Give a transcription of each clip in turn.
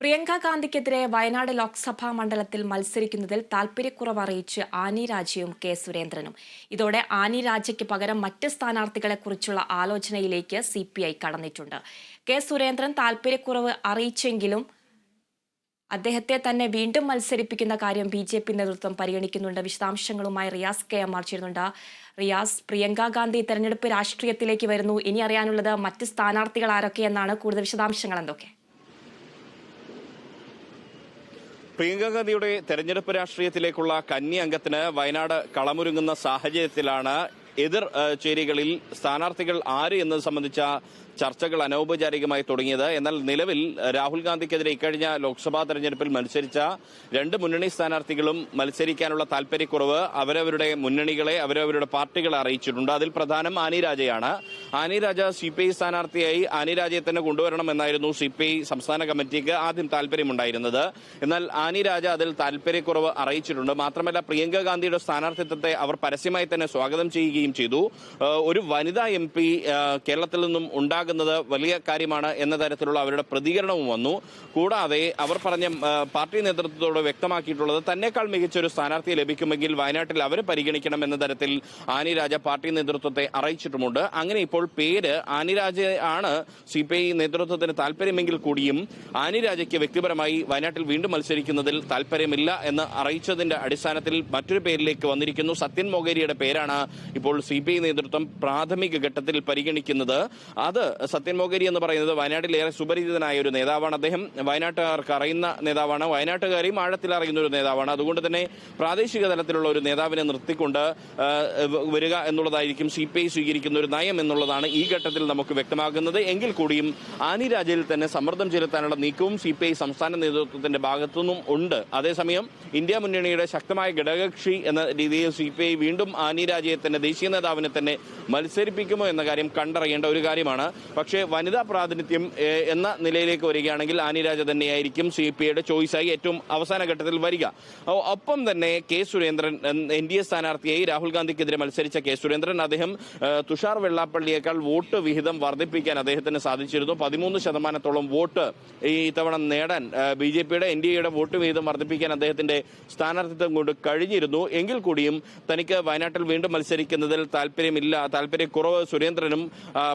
പ്രിയങ്ക ഗാന്ധിക്കെതിരെ വയനാട് ലോക്സഭാ മണ്ഡലത്തിൽ മത്സരിക്കുന്നതിൽ താൽപര്യക്കുറവ് അറിയിച്ച് Annie രാജയും K സുരേന്ദ്രനും. ഇതോടെ ആനി രാജയ്ക്ക് പകരം മറ്റ് സ്ഥാനാർത്ഥികളെക്കുറിച്ചുള്ള ആലോചനയിലേക്ക് സി പി ഐ കടന്നിട്ടുണ്ട്. കെ സുരേന്ദ്രൻ താൽപര്യക്കുറവ് അറിയിച്ചെങ്കിലും അദ്ദേഹത്തെ തന്നെ വീണ്ടും മത്സരിപ്പിക്കുന്ന കാര്യം ബി ജെ പി നേതൃത്വം പരിഗണിക്കുന്നുണ്ട്. വിശദാംശങ്ങളുമായി Riyas K M R Riyas Priyanka Gandhi തെരഞ്ഞെടുപ്പ് രാഷ്ട്രീയത്തിലേക്ക് വരുന്നു. ഇനി അറിയാനുള്ളത് മറ്റ് സ്ഥാനാർത്ഥികൾ ആരൊക്കെയെന്നാണ്. കൂടുതൽ വിശദാംശങ്ങൾ എന്തൊക്കെ? പ്രിയങ്ക ഗാന്ധിയുടെ തെരഞ്ഞെടുപ്പ് രാഷ്ട്രീയത്തിലേക്കുള്ള കന്നി അംഗത്തിന് വയനാട് കളമൊരുങ്ങുന്ന സാഹചര്യത്തിലാണ് എതിർ ചേരികളിൽ സ്ഥാനാർത്ഥികൾ ആര് എന്നത് സംബന്ധിച്ച ചർച്ചകൾ അനൗപചാരികമായി തുടങ്ങിയത്. എന്നാൽ നിലവിൽ രാഹുൽ ഗാന്ധിക്കെതിരെ ഇക്കഴിഞ്ഞ ലോക്സഭാ തെരഞ്ഞെടുപ്പിൽ മത്സരിച്ച രണ്ട് മുന്നണി സ്ഥാനാർത്ഥികളും മത്സരിക്കാനുള്ള താൽപര്യക്കുറവ് അവരവരുടെ മുന്നണികളെ അവരവരുടെ പാർട്ടികളെ അറിയിച്ചിട്ടുണ്ട്. അതിൽ പ്രധാനം Annie രാജയാണ്. Annie Raja C P I സ്ഥാനാർത്ഥിയായി ആനി രാജയെ തന്നെ കൊണ്ടുവരണമെന്നായിരുന്നു സി പി ഐ സംസ്ഥാന കമ്മിറ്റിക്ക് ആദ്യം താല്പര്യമുണ്ടായിരുന്നത് എന്നാൽ ആനി രാജ അതിൽ താൽപര്യക്കുറവ് അറിയിച്ചിട്ടുണ്ട്. മാത്രമല്ല പ്രിയങ്ക ഗാന്ധിയുടെ സ്ഥാനാർത്ഥിത്വത്തെ അവർ പരസ്യമായി തന്നെ സ്വാഗതം ചെയ്യുകയും ചെയ്തു. ഒരു വനിതാ എം കേരളത്തിൽ നിന്നും ഉണ്ടാകുന്നത് വലിയ കാര്യമാണ് എന്ന തരത്തിലുള്ള അവരുടെ പ്രതികരണവും വന്നു. കൂടാതെ അവർ പറഞ്ഞ പാർട്ടി നേതൃത്വത്തോട് വ്യക്തമാക്കിയിട്ടുള്ളത് തന്നെക്കാൾ മികച്ച ഒരു സ്ഥാനാർത്ഥിയെ ലഭിക്കുമെങ്കിൽ വയനാട്ടിൽ അവർ പരിഗണിക്കണം എന്ന തരത്തിൽ ആനി രാജ പാർട്ടി നേതൃത്വത്തെ അറിയിച്ചിട്ടുമുണ്ട്. അങ്ങനെ ഇപ്പോൾ പേര് ആനി രാജ ആണ് സി പി ഐ നേതൃത്വത്തിന് താല്പര്യമെങ്കിൽ കൂടിയും ആനി രാജയ്ക്ക് വ്യക്തിപരമായി വയനാട്ടിൽ വീണ്ടും മത്സരിക്കുന്നതിൽ താല്പര്യമില്ല എന്ന് അറിയിച്ചതിന്റെ അടിസ്ഥാനത്തിൽ മറ്റൊരു പേരിലേക്ക് വന്നിരിക്കുന്നു. സത്യൻ മൊഗേരിയുടെ പേരാണ് ഇപ്പോൾ സി പി ഐ നേതൃത്വം പ്രാഥമിക ഘട്ടത്തിൽ പരിഗണിക്കുന്നത്. അത് സത്യൻ മൊഗേരി എന്ന് പറയുന്നത് വയനാട്ടിൽ ഏറെ സുപരിചിതനായ ഒരു നേതാവാണ്. അദ്ദേഹം വയനാട്ടുകാർക്ക് അറിയുന്ന നേതാവാണ്. വയനാട്ടുകാരെയും ആഴത്തിൽ അറിയുന്ന ഒരു നേതാവാണ്. അതുകൊണ്ട് തന്നെ പ്രാദേശിക തലത്തിലുള്ള ഒരു നേതാവിനെ നിർത്തിക്കൊണ്ട് വരിക എന്നുള്ളതായിരിക്കും സി പി ഐ സ്വീകരിക്കുന്ന ഒരു നയം എന്നുള്ളതാണ് ഈ ഘട്ടത്തിൽ നമുക്ക് വ്യക്തമാകുന്നത്. എങ്കിൽ കൂടിയും ആനി തന്നെ സമ്മർദ്ദം ചെലുത്താനുള്ള നീക്കവും സി പി ഐ സംസ്ഥാന നേതൃത്വത്തിന്റെ ഭാഗത്തുനിന്നും ഉണ്ട്. അതേസമയം ഇന്ത്യ മുന്നണിയുടെ ശക്തമായ ഘടകകക്ഷി എന്ന രീതിയിൽ സി പി ഐ വീണ്ടും ആനി രാജയെ തന്നെ ദേശീയ നേതാവിനെ തന്നെ മത്സരിപ്പിക്കുമോ എന്ന കാര്യം കണ്ടറിയേണ്ട ഒരു കാര്യമാണ്. പക്ഷേ വനിതാ പ്രാതിനിധ്യം എന്ന നിലയിലേക്ക് വരികയാണെങ്കിൽ ആനി രാജ തന്നെയായിരിക്കും സി പി ഐയുടെ ചോയ്സായി ഏറ്റവും അവസാന ഘട്ടത്തിൽ വരിക. ഒപ്പം തന്നെ K Surendran N D A സ്ഥാനാർത്ഥിയായി രാഹുൽ ഗാന്ധിക്കെതിരെ മത്സരിച്ച കെ സുരേന്ദ്രൻ അദ്ദേഹം തുഷാർ വെള്ളാപ്പള്ളിയേക്കാൾ വോട്ട് വിഹിതം വർദ്ധിപ്പിക്കാൻ അദ്ദേഹത്തിന് സാധിച്ചിരുന്നു. പതിമൂന്ന് ശതമാനത്തോളം വോട്ട് ഈ ഇത്തവണ നേടാൻ ബി ജെ പിയുടെ എൻ ഡി എയുടെ വോട്ട് വിഹിതം വർദ്ധിപ്പിക്കാൻ അദ്ദേഹത്തിന്റെ സ്ഥാനാർത്ഥിത്വം കൊണ്ട് കഴിഞ്ഞിരുന്നു. എങ്കിൽ കൂടിയും തനിക്ക് വയനാട്ടിൽ വീണ്ടും മത്സരിക്കുന്നതിൽ താല്പര്യമില്ല താല്പര്യക്കുറവ് സുരേന്ദ്രനും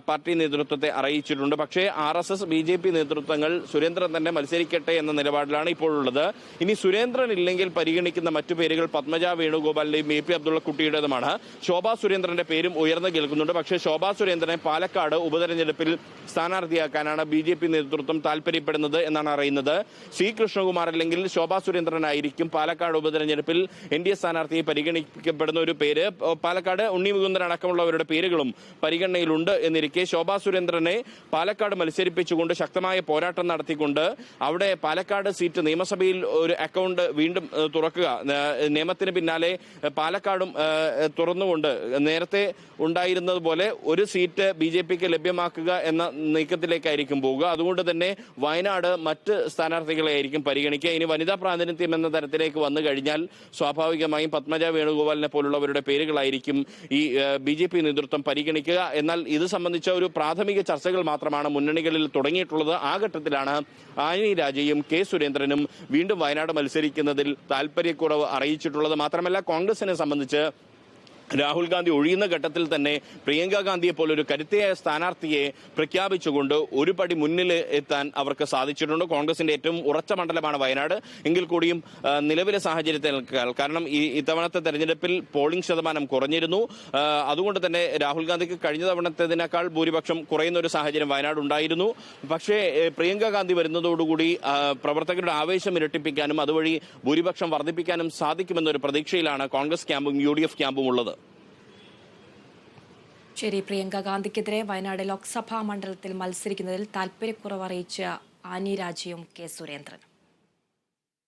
പാർട്ടി പാർട്ടി നേതൃത്വത്തെ അറിയിച്ചിട്ടുണ്ട്. പക്ഷേ R S S B J P നേതൃത്വങ്ങൾ Surendran തന്നെ മത്സരിക്കട്ടെ എന്ന നിലപാടിലാണ് ഇപ്പോഴുള്ളത്. ഇനി സുരേന്ദ്രൻ ഇല്ലെങ്കിൽ പരിഗണിക്കുന്ന മറ്റു പേരുകൾ പത്മജ വേണുഗോപാലിന്റെയും എ പി അബ്ദുള്ളക്കുട്ടിയുടേതുമാണ്. ശോഭാ സുരേന്ദ്രന്റെ പേരും ഉയർന്നു കേൾക്കുന്നുണ്ട്. പക്ഷേ ശോഭാ സുരേന്ദ്രനെ പാലക്കാട് ഉപതെരഞ്ഞെടുപ്പിൽ സ്ഥാനാർത്ഥിയാക്കാനാണ് ബി ജെ പി നേതൃത്വം താല്പര്യപ്പെടുന്നത് എന്നാണ് അറിയുന്നത്. സി കൃഷ്ണകുമാർ അല്ലെങ്കിൽ ശോഭാ സുരേന്ദ്രനായിരിക്കും പാലക്കാട് ഉപതെരഞ്ഞെടുപ്പിൽ എൻ ഡി എ സ്ഥാനാർത്ഥിയെ പരിഗണിക്കപ്പെടുന്ന ഒരു പേര്. പാലക്കാട് ഉണ്ണി മുകുന്ദൻ അടക്കമുള്ളവരുടെ പേരുകളും പരിഗണനയിലുണ്ട് എന്നിരിക്കെ ശോഭാ സുരേന്ദ്രനെ പാലക്കാട് മത്സരിപ്പിച്ചുകൊണ്ട് ശക്തമായ പോരാട്ടം നടത്തിക്കൊണ്ട് അവിടെ പാലക്കാട് സീറ്റ് നിയമസഭയിൽ ഒരു അക്കൗണ്ട് വീണ്ടും തുറക്കുക. നിയമത്തിന് പിന്നാലെ പാലക്കാടും തുറന്നുകൊണ്ട് നേരത്തെ ഉണ്ടായിരുന്നതുപോലെ ഒരു സീറ്റ് ബി ജെ പിക്ക് ലഭ്യമാക്കുക എന്ന നീക്കത്തിലേക്കായിരിക്കും പോവുക. അതുകൊണ്ട് തന്നെ വയനാട് മറ്റ് സ്ഥാനാർത്ഥികളെ ആയിരിക്കും പരിഗണിക്കുക. ഇനി വനിതാ പ്രാതിനിധ്യം എന്ന തരത്തിലേക്ക് വന്നു കഴിഞ്ഞാൽ സ്വാഭാവികമായും പത്മജ വേണുഗോപാലിനെ പോലുള്ളവരുടെ പേരുകളായിരിക്കും ഈ ബി നേതൃത്വം പരിഗണിക്കുക. എന്നാൽ ഇത് സംബന്ധിച്ച ഒരു പ്രാഥമിക ചർച്ചകൾ മാത്രമാണ് മുന്നണികളിൽ തുടങ്ങിയിട്ടുള്ളത്. ആ ഘട്ടത്തിലാണ് ആനി രാജയും കെ സുരേന്ദ്രനും വീണ്ടും വയനാട് മത്സരിക്കുന്നതിൽ താല്പര്യക്കുറവ് അറിയിച്ചിട്ടുള്ളത്. മാത്രമല്ല കോൺഗ്രസിനെ സംബന്ധിച്ച് രാഹുൽ ഗാന്ധി ഒഴിയുന്ന ഘട്ടത്തിൽ തന്നെ പ്രിയങ്ക ഗാന്ധിയെ പോലൊരു കരുത്തയായ സ്ഥാനാർത്ഥിയെ പ്രഖ്യാപിച്ചുകൊണ്ട് ഒരു പടി മുന്നിൽ എത്താൻ അവർക്ക് സാധിച്ചിട്ടുണ്ട്. കോൺഗ്രസിന്റെ ഏറ്റവും ഉറച്ച മണ്ഡലമാണ് വയനാട്. എങ്കിൽ കൂടിയും നിലവിലെ സാഹചര്യത്തിൽ കാരണം ഈ ഇത്തവണത്തെ തെരഞ്ഞെടുപ്പിൽ പോളിംഗ് ശതമാനം കുറഞ്ഞിരുന്നു. അതുകൊണ്ട് തന്നെ രാഹുൽ ഗാന്ധിക്ക് കഴിഞ്ഞ തവണത്തേതിനേക്കാൾ ഭൂരിപക്ഷം കുറയുന്ന ഒരു സാഹചര്യം വയനാട് ഉണ്ടായിരുന്നു. പക്ഷേ പ്രിയങ്ക ഗാന്ധി വരുന്നതോടുകൂടി പ്രവർത്തകരുടെ ആവേശം ഇരട്ടിപ്പിക്കാനും അതുവഴി ഭൂരിപക്ഷം വർദ്ധിപ്പിക്കാനും സാധിക്കുമെന്നൊരു പ്രതീക്ഷയിലാണ് കോൺഗ്രസ് ക്യാമ്പും യു ക്യാമ്പും ഉള്ളത്. ശരി പ്രിയങ്ക ഗാന്ധിക്കെതിരെ വയനാട് ലോക്സഭാ മണ്ഡലത്തിൽ മത്സരിക്കുന്നതിൽ താൽപര്യക്കുറവ് അറിയിച്ച ആനി രാജയും കെ സുരേന്ദ്രനും.